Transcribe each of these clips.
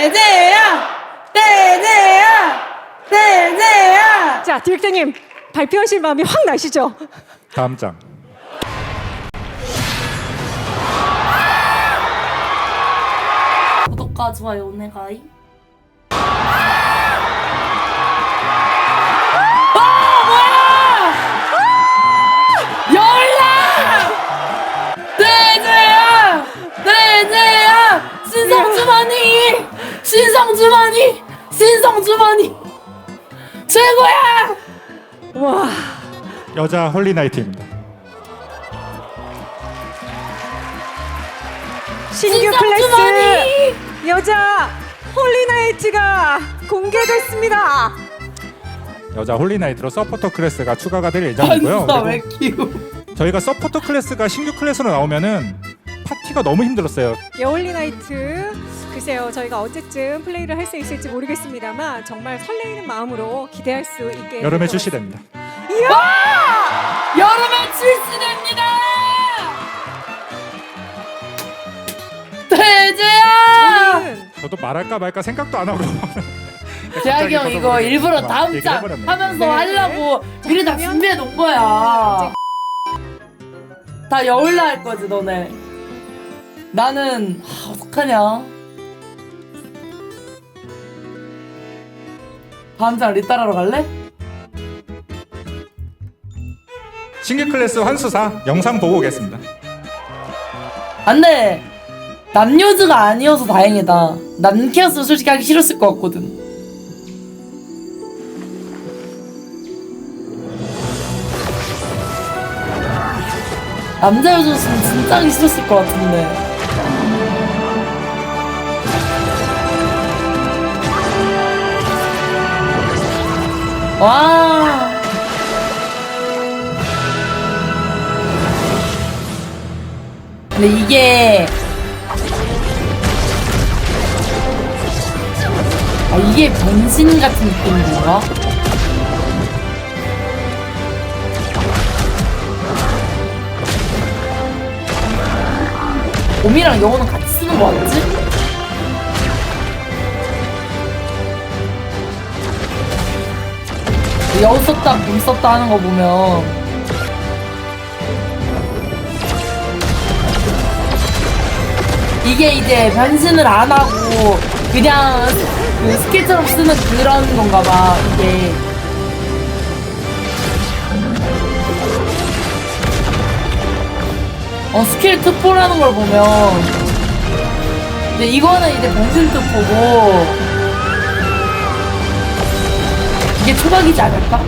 대대야 대대야 대대야 자, 디렉터님 발표하실 마음이 확 나시죠? 다음 장. 구독과 좋아요 오네가이 신성주머니! 신성주머니! 신성주머니! 최고야! 와, 여자 홀리나이트입니다. 신규 클래스 신성주머니! 여자 홀리나이트가 공개됐습니다. 여자 홀리나이트로 서포터 클래스가 추가가 될 예정이고요. 반사 그리고 왜 키우? 저희가 서포터 클래스가 신규 클래스로 나오면은 파티가 너무 힘들었어요. 여홀리나이트 글쎄요 저희가 언제쯤 플레이를 할 수 있을지 모르겠습니다만 정말 설레이는 마음으로 기대할 수 있게 여름에 될것 출시됩니다. 같습니다. 여름에 출시됩니다! 대재야! 저는 저도 말할까 말까 생각도 안 하고 재학이 형 이거 일부러 다음 장. 하면서 네. 하려고 미리 다 그러면- 준비해 놓은 거야. 다 여울라 할 거지 너네. 나는 하, 어떡하냐. 다음 장 리따라러 갈래? 신규 클래스 환수사 영상 보고 오겠습니다. 안돼. 남녀즈가 아니어서 다행이다. 남캐였으면 솔직히 하기 싫었을 것 같거든. 남자였으면 진짜 하기 싫었을 것 같은데. 와. 근데 이게 아 이게 변신 같은 느낌인 건가? 봄이랑 영어는 같이 쓰는 거 같지? 여우 썼다 봄 썼다 하는 거 보면. 이게 이제 변신을 안 하고 그냥 그 스킬처럼 쓰는 그런 건가 봐 이게. 어 스킬 특보라는 걸 보면. 근데 이거는 이제 변신 특보고 이게 초박이지 않을까?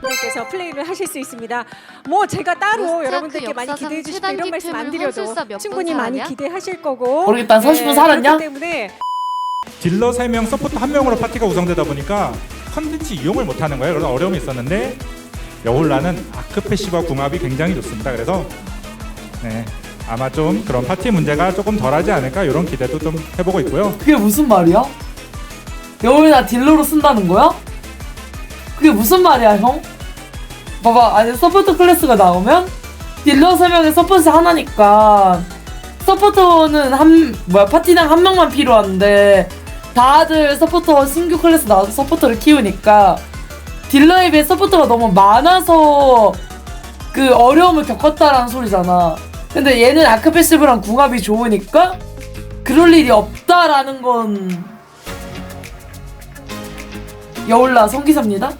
분들께서 플레이를 하실 수 있습니다. 뭐 제가 따로 여러분들께 그 많이 역사상 기대해 주시고 최단 이런 말씀 안 드려도 헌술사 몇번 충분히 많이? 기대하실 거고 모르겠다. 30분 살았냐? 그렇기 때문에 딜러 3명, 서포터 1명으로 파티가 구성되다 보니까 컨텐츠 이용을 못하는 거예요. 그래서 어려움이 있었는데 여울라는 아크 패시브와 궁합이 굉장히 좋습니다. 그래서 네, 아마 좀 그런 파티 문제가 조금 덜하지 않을까 이런 기대도 좀 해보고 있고요. 그게 무슨 말이야? 여울나 딜러로 쓴다는 거야? 그게 무슨 말이야, 형? 봐봐, 아니, 서포터 클래스가 나오면 딜러 3명에 서포트 하나니까 서포터는 한, 뭐야, 파티당 한 명만 필요한데 다들 서포터 신규 클래스 나와서 서포터를 키우니까 딜러에 비해 서포터가 너무 많아서 그 어려움을 겪었다라는 소리잖아. 근데 얘는 아크패시브랑 궁합이 좋으니까 그럴 일이 없다라는 건 여울라 성기사입니다.